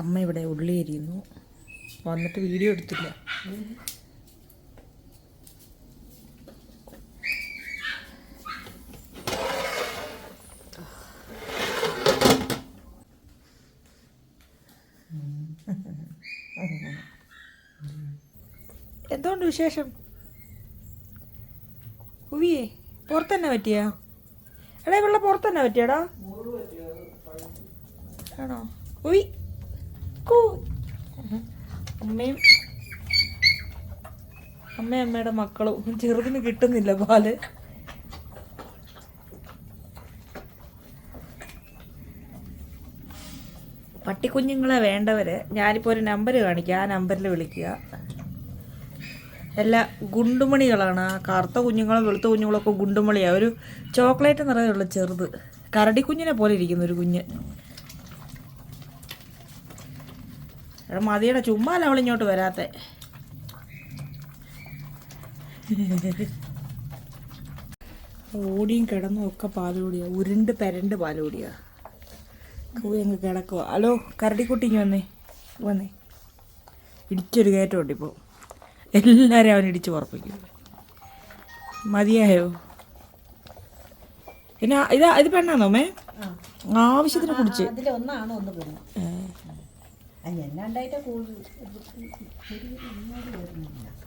അമ്മ ഇവിടെ ഉള്ളി എരിയുന്നു. വന്നിട്ട് വീഡിയോ എടുത്തില്ല. എന്തുകൊണ്ട് വിശേഷം? ഉവിയേ പുറത്തന്നെ പറ്റിയാ? എടാ ഇവിടെ പുറത്തന്നെ പറ്റിയാടാ? ആണോ? ഉയ് അമ്മയും അമ്മയും അമ്മയുടെ മക്കളും ചെറുതിന് കിട്ടുന്നില്ല പാൽ. പട്ടിക്കുഞ്ഞുങ്ങളെ വേണ്ടവരെ ഞാനിപ്പോൾ ഒരു നമ്പർ കാണിക്കുക ആ നമ്പറിൽ വിളിക്കുക. എല്ലാ ഗുണ്ടുമണികളാണ്. കറുത്ത കുഞ്ഞുങ്ങളും വെളുത്ത കുഞ്ഞുങ്ങളൊക്കെ ഗുണ്ടുമണിയാണ് ഒരു ചോക്ലേറ്റ് നിറയുള്ള ചെറുത്. കരടിക്കുഞ്ഞിനെ പോലെ ഇരിക്കുന്ന ഒരു കുഞ്ഞ്. എടാ മതിയുടെ ചുമ്മാല അവളിങ്ങോട്ട് വരാത്ത. ഓടിയും കിടന്നും ഒക്കെ പാലോടിയാ ഉരുണ്ട് പെരണ്ട് പാലോടിയാ പോയി അങ്ങ് കിടക്കുക ഹലോ കരടിക്കുട്ടിക്ക് വന്നേ. വന്നേ. ഇടിച്ചൊരു കയറ്റമുണ്ട് ഇപ്പോൾ എല്ലാവരും അവൻ ഇടിച്ച് ഉറപ്പിക്കും മതിയായോ? പിന്നെ ഇതാ ഇത് പെണ്ണാന്നോ മേ ആവശ്യത്തിന് കുടിച്ച്. അതിലൊന്നാണ് ഒന്ന്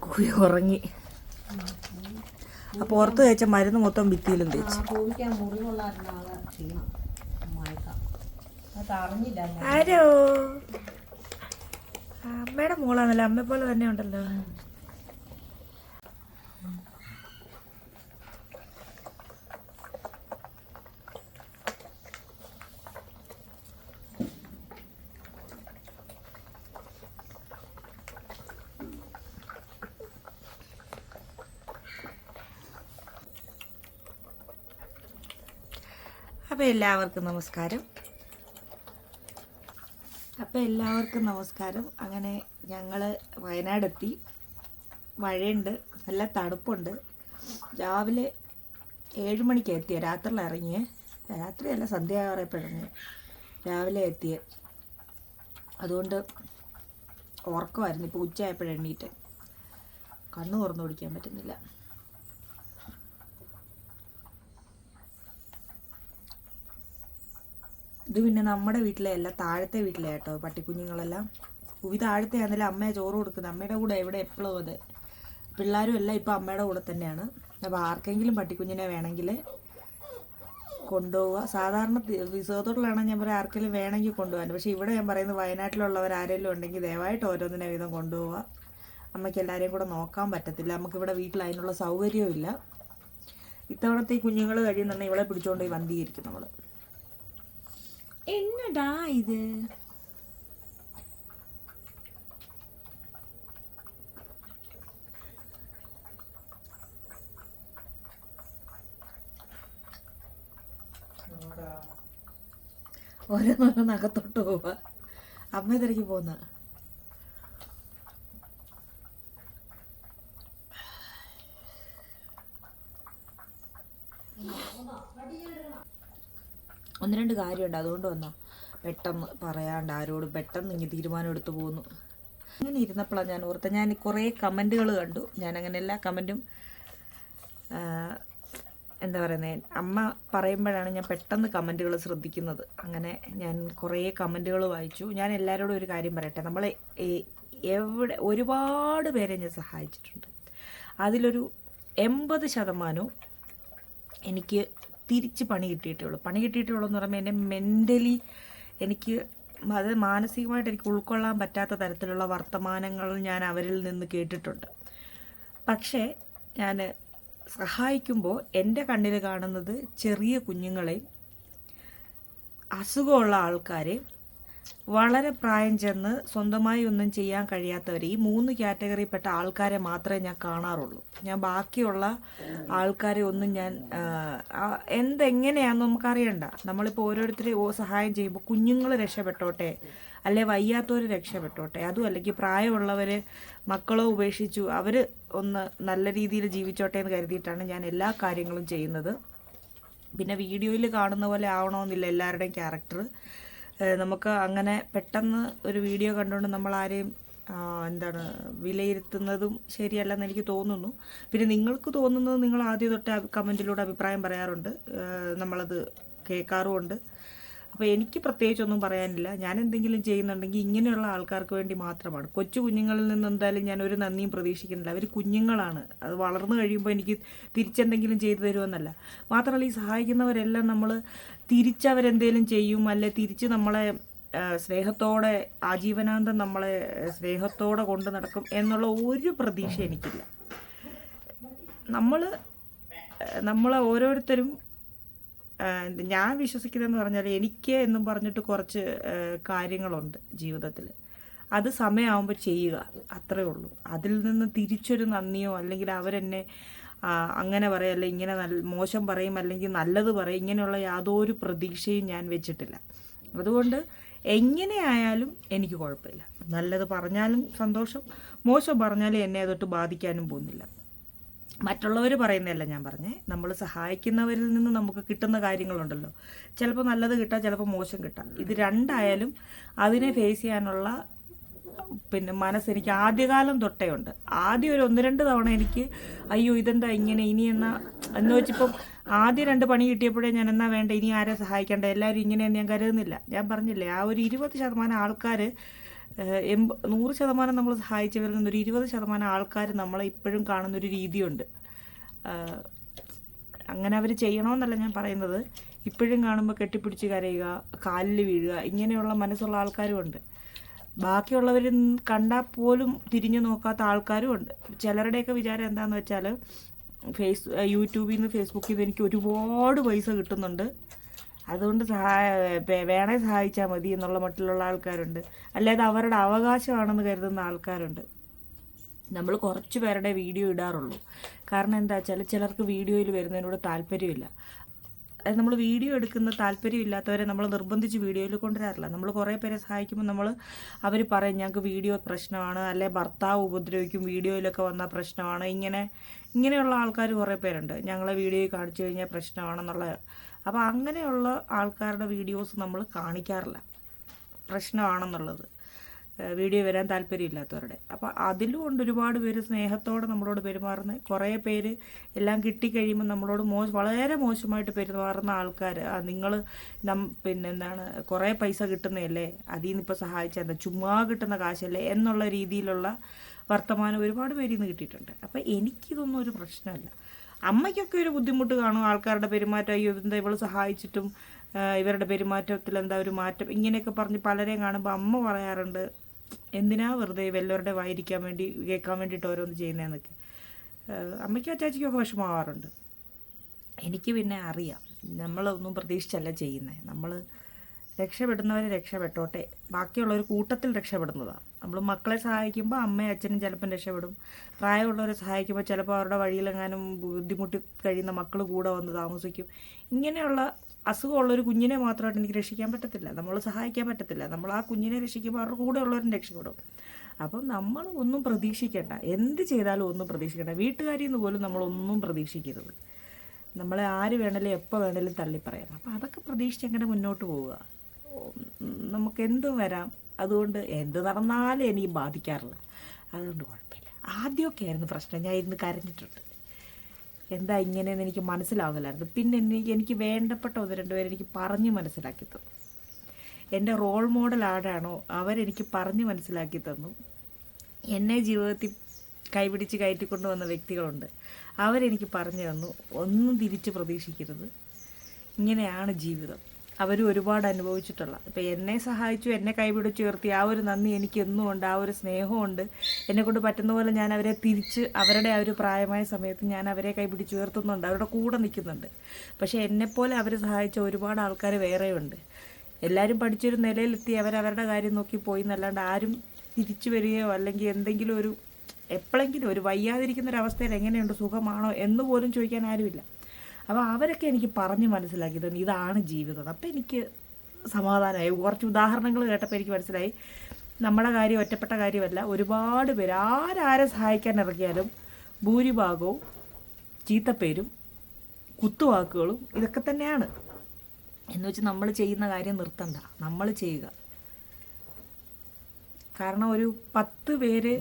കുഴി ഉറങ്ങി. അപ്പൊ പുറത്ത് തേച്ച മരുന്ന് മൊത്തം ഭിത്തിയിലും തേച്ച്. ആരോ? അമ്മയുടെ മോളാണല്ലോ. അമ്മ പോലെ തന്നെ ഉണ്ടല്ലോ. അപ്പോൾ എല്ലാവർക്കും നമസ്കാരം. അപ്പോൾ എല്ലാവർക്കും നമസ്കാരം. അങ്ങനെ ഞങ്ങൾ വയനാടെത്തി. മഴയുണ്ട്. നല്ല തണുപ്പുണ്ട്. രാവിലെ ഏഴ് മണിക്ക് എത്തിയ രാത്രിയിൽ ഇറങ്ങിയേ. രാത്രിയല്ല സന്ധ്യ ആറപ്പോഴങ്ങി രാവിലെ എത്തിയ. അതുകൊണ്ട് ഉറക്കമായിരുന്നു. ഇപ്പോൾ ഉച്ചയായപ്പോഴെണ്ണീറ്റ് കണ്ണു തുറന്നു പിടിക്കാൻ പറ്റുന്നില്ല. ഇത് പിന്നെ നമ്മുടെ വീട്ടിലെ അല്ല താഴത്തെ വീട്ടിലെ കേട്ടോ പട്ടിക്കുഞ്ഞുങ്ങളെല്ലാം. ഉവി താഴത്തെ ആണെങ്കിലും അമ്മയെ ചോറ് കൊടുക്കുന്നത്. അമ്മയുടെ കൂടെ എവിടെ എപ്പോഴും അത്? പിള്ളേരും എല്ലാം ഇപ്പം അമ്മയുടെ കൂടെ തന്നെയാണ്. അപ്പോൾ ആർക്കെങ്കിലും പട്ടിക്കുഞ്ഞിനെ വേണമെങ്കിൽ കൊണ്ടുപോവുക. സാധാരണ വിസവത്തോട്ടിലാണെങ്കിൽ ഞാൻ പറയാം ആർക്കെങ്കിലും വേണമെങ്കിൽ കൊണ്ടുപോകാൻ. പക്ഷേ ഇവിടെ ഞാൻ പറയുന്നത് വയനാട്ടിലുള്ളവർ ആരെങ്കിലും ഉണ്ടെങ്കിൽ ദയവായിട്ട് ഓരോന്നിനെ വീതം കൊണ്ടുപോവുക. അമ്മയ്ക്ക് എല്ലാവരെയും കൂടെ നോക്കാൻ പറ്റത്തില്ല. നമുക്കിവിടെ വീട്ടിൽ അതിനുള്ള സൗകര്യവും ഇല്ല. ഇത്തവണത്തെ ഈ കുഞ്ഞുങ്ങൾ കഴിയുന്നുണ്ടെങ്കിൽ ഇവളെ പിടിച്ചുകൊണ്ട് പോയി വന്തിയിരിക്കും നമ്മൾ എന്നടാ ഇത്? ഓരോന്നോരോന്നകത്തോട്ട് പോവാ. അമ്മ തിരക്കി പോന്ന. ഒന്ന് രണ്ട് കാര്യമുണ്ട്. അതുകൊണ്ട് വന്നാ. പെട്ടെന്ന് പറയാണ്ട് ആരോടും പെട്ടെന്ന് ഇങ്ങനെ തീരുമാനം എടുത്തു പോകുന്നു അങ്ങനെ ഇരുന്നപ്പോഴാണ് ഞാൻ ഓർത്ത ഞാൻ കുറേ കമന്റുകൾ കണ്ടു. ഞാൻ അങ്ങനെ എല്ലാ കമന്റും എന്താ പറയുന്നത് അമ്മ പറയുമ്പോഴാണ് ഞാൻ പെട്ടെന്ന് കമന്റുകൾ ശ്രദ്ധിക്കുന്നത്. അങ്ങനെ ഞാൻ കുറേ കമന്റുകൾ വായിച്ചു. ഞാൻ എല്ലാവരോടും ഒരു കാര്യം പറയട്ടെ. നമ്മൾ എവിടെ ഒരുപാട് പേരെ ഞാൻ സഹായിച്ചിട്ടുണ്ട്. അതിലൊരു എൺപത് ശതമാനവും എനിക്ക് തിരിച്ച് പണി കിട്ടിയിട്ടുള്ളൂ പണി കിട്ടിയിട്ടുള്ളൂ എന്ന് പറയുമ്പോൾ എന്നെ മെന്റലി എനിക്ക് അത് മാനസികമായിട്ട് എനിക്ക് ഉൾക്കൊള്ളാൻ പറ്റാത്ത തരത്തിലുള്ള വർത്തമാനങ്ങൾ ഞാൻ അവരിൽ നിന്ന് കേട്ടിട്ടുണ്ട്. പക്ഷേ ഞാൻ സഹായിക്കുമ്പോൾ എന്റെ കണ്ണിൽ കാണുന്നത് ചെറിയ കുഞ്ഞുങ്ങളെ അസുഖമുള്ള ആൾക്കാരെ വളരെ പ്രായം ചെന്ന് സ്വന്തമായി ഒന്നും ചെയ്യാൻ കഴിയാത്തവർ ഈ മൂന്ന് കാറ്റഗറിയിൽപ്പെട്ട ആൾക്കാരെ മാത്രമേ ഞാൻ കാണാറുള്ളൂ. ഞാൻ ബാക്കിയുള്ള ആൾക്കാരെ ഒന്നും ഞാൻ എന്തെങ്ങനെയാണെന്ന് നമുക്കറിയണ്ട. നമ്മളിപ്പോൾ ഓരോരുത്തരെ സഹായം ചെയ്യുമ്പോൾ കുഞ്ഞുങ്ങൾ രക്ഷപ്പെട്ടോട്ടെ അല്ലെ വയ്യാത്തവർ രക്ഷപ്പെട്ടോട്ടെ അതും അല്ലെങ്കിൽ പ്രായമുള്ളവർ മക്കളോ ഉപേക്ഷിച്ചു അവർ ഒന്ന് നല്ല രീതിയിൽ ജീവിച്ചോട്ടെ എന്ന് കരുതിയിട്ടാണ് ഞാൻ എല്ലാ കാര്യങ്ങളും ചെയ്യുന്നത്. പിന്നെ വീഡിയോയിൽ കാണുന്ന പോലെ ആവണമെന്നില്ല എല്ലാവരുടെയും ക്യാരക്ടർ നമുക്ക് അങ്ങനെ പെട്ടെന്ന് ഒരു വീഡിയോ കണ്ടുകൊണ്ട് നമ്മൾ ആരെയും എന്താണ് വിലയിരുത്തുന്നതും ശരിയല്ലെന്ന് എനിക്ക് തോന്നുന്നു. പിന്നെ നിങ്ങൾക്ക് തോന്നുന്നത് നിങ്ങൾ ആദ്യം തൊട്ട് കമന്റിലൂടെ അഭിപ്രായം പറയാറുണ്ട്. നമ്മളത് കേൾക്കാറുമുണ്ട്. അപ്പോൾ എനിക്ക് പ്രത്യേകിച്ചൊന്നും പറയാനില്ല. ഞാൻ എന്തെങ്കിലും ചെയ്യുന്നുണ്ടെങ്കിൽ ഇങ്ങനെയുള്ള ആൾക്കാർക്ക് വേണ്ടി മാത്രമാണ്. കൊച്ചു കുഞ്ഞുങ്ങളിൽ നിന്ന് എന്തായാലും ഞാൻ ഒരു നന്ദിയും പ്രതീക്ഷിക്കുന്നില്ല. അവർ കുഞ്ഞുങ്ങളാണ്. അത് വളർന്നു കഴിയുമ്പോൾ എനിക്ക് തിരിച്ചെന്തെങ്കിലും ചെയ്തു തരുമെന്നല്ല. മാത്രമല്ല ഈ സഹായിക്കുന്നവരെല്ലാം നമ്മൾ തിരിച്ചവരെന്തേലും ചെയ്യും അല്ലെ തിരിച്ച് നമ്മളെ സ്നേഹത്തോടെ ആജീവനാന്തം നമ്മളെ സ്നേഹത്തോടെ കൊണ്ടു നടക്കും എന്നുള്ള ഒരു പ്രതീക്ഷ എനിക്കില്ല. നമ്മൾ നമ്മളെ ഓരോരുത്തരും ഞാൻ വിശ്വസിക്കുന്നതെന്ന് പറഞ്ഞാൽ എനിക്ക് എന്നും പറഞ്ഞിട്ട് കുറച്ച് കാര്യങ്ങളുണ്ട് ജീവിതത്തിൽ അത് സമയമാകുമ്പോൾ ചെയ്യുക അത്രേ ഉള്ളൂ. അതിൽ നിന്ന് തിരിച്ചൊരു നന്ദിയോ അല്ലെങ്കിൽ അവരെന്നെ അങ്ങനെ പറയും അല്ലെങ്കിൽ ഇങ്ങനെ നല്ല മോശം പറയും അല്ലെങ്കിൽ നല്ലത് പറയും ഇങ്ങനെയുള്ള യാതൊരു പ്രതീക്ഷയും ഞാൻ വെച്ചിട്ടില്ല. അതുകൊണ്ട് എങ്ങനെയായാലും എനിക്ക് കുഴപ്പമില്ല. നല്ലത് പറഞ്ഞാലും സന്തോഷം മോശം പറഞ്ഞാലും എന്നെ അതൊട്ട് ബാധിക്കാനും പോകുന്നില്ല. മറ്റുള്ളവർ പറയുന്നതല്ല ഞാൻ പറഞ്ഞേ. നമ്മൾ സഹായിക്കുന്നവരിൽ നിന്ന് നമുക്ക് കിട്ടുന്ന കാര്യങ്ങളുണ്ടല്ലോ. ചിലപ്പോൾ നല്ലത് കിട്ടാം ചിലപ്പോൾ മോശം കിട്ടാം. ഇത് രണ്ടായാലും അതിനെ ഫേസ് ചെയ്യാനുള്ള പിന്നെ മനസ്സ് എനിക്ക് ആദ്യകാലം തൊട്ടേ ഉണ്ട്. ആദ്യം ഒരു ഒന്ന് രണ്ട് തവണ എനിക്ക് അയ്യോ ഇതെന്താ ഇങ്ങനെ? ഇനി എന്നാ? എന്ന് വെച്ചിപ്പം ആദ്യം രണ്ട് പണി കിട്ടിയപ്പോഴേ ഞാൻ എന്നാ വേണ്ട? ഇനി ആരെ സഹായിക്കേണ്ട? എല്ലാവരും ഇങ്ങനെയെന്ന് ഞാൻ കരുതുന്നില്ല. ഞാൻ പറഞ്ഞില്ലേ ആ ഒരു ഇരുപത് ശതമാനം ആൾക്കാർ എൺപ നൂറ് ശതമാനം നമ്മൾ സഹായിച്ചവരിൽ നിന്നൊരു ഇരുപത് ശതമാനം ആൾക്കാർ നമ്മളെ ഇപ്പോഴും കാണുന്നൊരു രീതിയുണ്ട്. അങ്ങനെ അവർ ചെയ്യണമെന്നല്ല ഞാൻ പറയുന്നത്. ഇപ്പോഴും കാണുമ്പോൾ കെട്ടിപ്പിടിച്ച് കരയുക കാലിൽ വീഴുക ഇങ്ങനെയുള്ള മനസ്സുള്ള ആൾക്കാരും ഉണ്ട്. ബാക്കിയുള്ളവർ കണ്ടാൽ പോലും തിരിഞ്ഞു നോക്കാത്ത ആൾക്കാരും ഉണ്ട്. ചിലരുടെയൊക്കെ വിചാരം എന്താണെന്ന് വെച്ചാൽ ഫേസ് യൂട്യൂബിൽ നിന്ന് ഫേസ്ബുക്കിൽ നിന്ന് എനിക്ക് ഒരുപാട് പൈസ കിട്ടുന്നുണ്ട്. അതുകൊണ്ട് സഹായ വേണേ സഹായിച്ചാൽ മതി എന്നുള്ള മട്ടിലുള്ള ആൾക്കാരുണ്ട്. അല്ലാതെ അവരുടെ അവകാശമാണെന്ന് കരുതുന്ന ആൾക്കാരുണ്ട്. നമ്മൾ കുറച്ച് പേരുടെ വീഡിയോ ഇടാറുള്ളൂ. കാരണം എന്താ വെച്ചാൽ ചിലർക്ക് വീഡിയോയിൽ വരുന്നതിനോട് താല്പര്യമില്ല. നമ്മൾ വീഡിയോ എടുക്കുന്ന താല്പര്യമില്ലാത്തവരെ നമ്മൾ നിർബന്ധിച്ച് വീഡിയോയിൽ കൊണ്ടുവരാറില്ല. നമ്മൾ കുറേ പേരെ സഹായിക്കുമ്പോൾ നമ്മൾ അവർ പറയും ഞങ്ങൾക്ക് വീഡിയോ പ്രശ്നമാണ്. അല്ലെ ഭർത്താവ് ഉപദ്രവിക്കും വീഡിയോയിലൊക്കെ വന്ന പ്രശ്നമാണ്. ഇങ്ങനെ ഇങ്ങനെയുള്ള ആൾക്കാർ കുറേ പേരുണ്ട്. ഞങ്ങളെ വീഡിയോയിൽ കാണിച്ചു കഴിഞ്ഞാൽ പ്രശ്നമാണെന്നുള്ള അപ്പോൾ അങ്ങനെയുള്ള ആൾക്കാരുടെ വീഡിയോസ് നമ്മൾ കാണിക്കാറില്ല. പ്രശ്നമാണെന്നുള്ളത്. വീഡിയോ വരാൻ താല്പര്യമില്ലാത്തവരുടെ. അപ്പോൾ അതിലും ഉണ്ട് ഒരുപാട് പേര് സ്നേഹത്തോടെ നമ്മളോട് പെരുമാറുന്ന കുറേ പേര് എല്ലാം കിട്ടിക്കഴിയുമ്പോൾ നമ്മളോട് മോ വളരെ മോശമായിട്ട് പെരുമാറുന്ന ആൾക്കാർ നിങ്ങൾ നം പിന്നെന്താണ് കുറേ പൈസ കിട്ടുന്നതല്ലേ? അതിൽ നിന്ന് ഇപ്പോൾ സഹായിച്ചാൽ എന്താ? ചുമ്മാ കിട്ടുന്ന കാശല്ലേ? എന്നുള്ള രീതിയിലുള്ള വർത്തമാനം ഒരുപാട് പേരിൽ നിന്ന് കിട്ടിയിട്ടുണ്ട്. അപ്പോൾ എനിക്കിതൊന്നും ഒരു പ്രശ്നമല്ല. അമ്മയ്ക്കൊക്കെ ഒരു ബുദ്ധിമുട്ട് കാണും. ആൾക്കാരുടെ പെരുമാറ്റം അയ്യോ എന്താ ഇവൾ സഹായിച്ചിട്ടും ഇവരുടെ പെരുമാറ്റത്തിൽ എന്താ ഒരു മാറ്റം? ഇങ്ങനെയൊക്കെ പറഞ്ഞ് പലരെയും കാണുമ്പോൾ അമ്മ പറയാറുണ്ട് എന്തിനാ വെറുതെ വല്ലവരുടെ വായിരിക്കാൻ വേണ്ടി കേൾക്കാൻ വേണ്ടിയിട്ട് ഓരോന്ന് ചെയ്യുന്നതെന്നൊക്കെ. അമ്മയ്ക്കും അച്ചാച്ചിക്കൊക്കെ വിഷമമാവാറുണ്ട്. എനിക്ക് പിന്നെ അറിയാം. നമ്മളൊന്നും പ്രതീക്ഷിച്ചല്ല ചെയ്യുന്നത് നമ്മൾ രക്ഷപ്പെടുന്നവർ രക്ഷപ്പെട്ടോട്ടെ. ബാക്കിയുള്ളവർ കൂട്ടത്തിൽ രക്ഷപ്പെടുന്നതാണ് നമ്മൾ മക്കളെ സഹായിക്കുമ്പോൾ അമ്മയും അച്ഛനും ചിലപ്പം രക്ഷപ്പെടും. പ്രായമുള്ളവരെ സഹായിക്കുമ്പോൾ ചിലപ്പോൾ അവരുടെ വഴിയിലെങ്ങാനും ബുദ്ധിമുട്ടി കഴിയുന്ന മക്കൾ കൂടെ വന്ന് താമസിക്കും. ഇങ്ങനെയുള്ള അസുഖമുള്ളൊരു കുഞ്ഞിനെ മാത്രമായിട്ട് എനിക്ക് രക്ഷിക്കാൻ പറ്റത്തില്ല. നമ്മൾ സഹായിക്കാൻ പറ്റത്തില്ല. നമ്മൾ ആ കുഞ്ഞിനെ രക്ഷിക്കുമ്പോൾ അവരുടെ കൂടെ ഉള്ളവരും രക്ഷപ്പെടും. അപ്പം നമ്മൾ ഒന്നും പ്രതീക്ഷിക്കേണ്ട. എന്ത് ചെയ്താലും ഒന്നും പ്രതീക്ഷിക്കേണ്ട. വീട്ടുകാരിൽ നിന്ന് പോലും നമ്മളൊന്നും പ്രതീക്ഷിക്കരുത്. നമ്മളെ ആര് വേണേലും എപ്പോൾ വേണേലും തള്ളിപ്പറയാം. അപ്പം അതൊക്കെ പ്രതീക്ഷിച്ച് അങ്ങനെ മുന്നോട്ട് പോവുക? നമുക്ക് എന്തും വരാം. അതുകൊണ്ട് എന്ത് നടന്നാലും എനിക്ക് ബാധിക്കാറില്ല. അതുകൊണ്ട് കുഴപ്പമില്ല. ആദ്യമൊക്കെ ആയിരുന്നു പ്രശ്നം. ഞാൻ ഇരുന്ന് കരഞ്ഞിട്ടുണ്ട്. എന്താ ഇങ്ങനെയെന്ന് എനിക്ക് മനസ്സിലാവുന്നില്ലായിരുന്നു. പിന്നെ എനിക്ക് എനിക്ക് വേണ്ടപ്പെട്ട ഒന്ന് രണ്ടുപേരെ എനിക്ക് പറഞ്ഞ് മനസ്സിലാക്കി തന്നു എന്റെ റോൾ മോഡൽ ആരാണോ അവരെനിക്ക് പറഞ്ഞ് മനസ്സിലാക്കി തന്നു. എന്നെ ജീവിതത്തിൽ കൈപിടിച്ച് കയറ്റിക്കൊണ്ടു വന്ന വ്യക്തികളുണ്ട്. അവരെനിക്ക് പറഞ്ഞു തന്നു. ഒന്നും തിരിച്ച് പ്രതീക്ഷിക്കരുത്. ഇങ്ങനെയാണ് ജീവിതം. അവരും ഒരുപാട് അനുഭവിച്ചിട്ടുള്ള. ഇപ്പം എന്നെ സഹായിച്ചു എന്നെ കൈപിടിച്ചു ഉയർത്തി ആ ഒരു നന്ദി എനിക്ക് എന്നും ഉണ്ട് ആ ഒരു സ്നേഹമുണ്ട് എന്നെ കൊണ്ട് പറ്റുന്ന പോലെ ഞാൻ അവരെ തിരിച്ച് അവരുടെ ആ ഒരു പ്രായമായ സമയത്ത് ഞാൻ അവരെ കൈപിടിച്ച് ഉയർത്തുന്നുണ്ട് അവരുടെ കൂടെ നിൽക്കുന്നുണ്ട്. പക്ഷേ എന്നെപ്പോലെ അവർ സഹായിച്ച ഒരുപാട് ആൾക്കാർ വേറെയുണ്ട്. എല്ലാവരും പഠിച്ചൊരു നിലയിലെത്തി അവരവരുടെ കാര്യം നോക്കി പോയി എന്നല്ലാണ്ട് ആരും തിരിച്ചു വരികയോ അല്ലെങ്കിൽ എന്തെങ്കിലും ഒരു എപ്പോഴെങ്കിലും ഒരു വയ്യാതിരിക്കുന്ന ഒരു അവസ്ഥയിൽ എങ്ങനെയുണ്ട് സുഖമാണോ എന്ന് പോലും ചോദിക്കാൻ ആരുമില്ല. അപ്പോൾ അവരൊക്കെ എനിക്ക് പറഞ്ഞ് മനസ്സിലാക്കി തന്നു ഇതാണ് ജീവിതം. അപ്പം എനിക്ക് സമാധാനമായി. കുറച്ച് ഉദാഹരണങ്ങൾ കേട്ടപ്പോൾ എനിക്ക് മനസ്സിലായി. നമ്മുടെ കാര്യം ഒറ്റപ്പെട്ട കാര്യമല്ല. ഒരുപാട് പേര് ആരാരെ സഹായിക്കാൻ ഇറങ്ങിയാലും ഭൂരിഭാഗവും ചീത്തപ്പേരും കുത്തുവാക്കുകളും ഇതൊക്കെ തന്നെയാണ്. എന്ന് വെച്ച് നമ്മൾ ചെയ്യുന്ന കാര്യം നിർത്തണ്ട. നമ്മൾ ചെയ്യുക. കാരണം ഒരു പത്ത് പേര്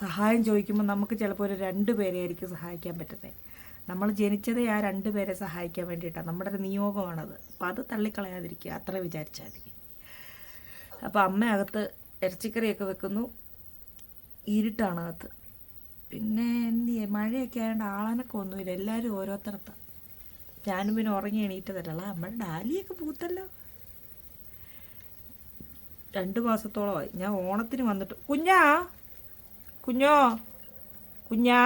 സഹായം ചോദിക്കുമ്പോൾ നമുക്ക് ചിലപ്പോൾ ഒരു രണ്ട് പേരെ ആയിരിക്കും സഹായിക്കാൻ പറ്റുന്നത്. നമ്മൾ ജനിച്ചതേ ആ രണ്ട് പേരെ സഹായിക്കാൻ വേണ്ടിയിട്ടാണ് നമ്മുടെ ഒരു നിയോഗമാണത്. അപ്പോൾ അത് തള്ളിക്കളയാതിരിക്കുക. അത്ര വിചാരിച്ചാൽ മതി. അപ്പോൾ അമ്മ അകത്ത് ഇറച്ചിക്കറിയൊക്കെ വെക്കുന്നു. ഇരുട്ടാണ് അകത്ത് പിന്നെ എന്ത് മഴയൊക്കെ ആയതുകൊണ്ട് ആളനൊക്കെ ഒന്നുമില്ല. എല്ലാവരും ഓരോരുത്തരത്താണ് ഞാനും പിന്നെ ഉറങ്ങി എണീറ്റതല്ല നമ്മുടെ ഡാലിയൊക്കെ പൂത്തല്ലോ. രണ്ട് മാസത്തോളമായി. ഞാൻ ഓണത്തിന് വന്നിട്ട് കുഞ്ഞാ? കുഞ്ഞോ? കുഞ്ഞാ?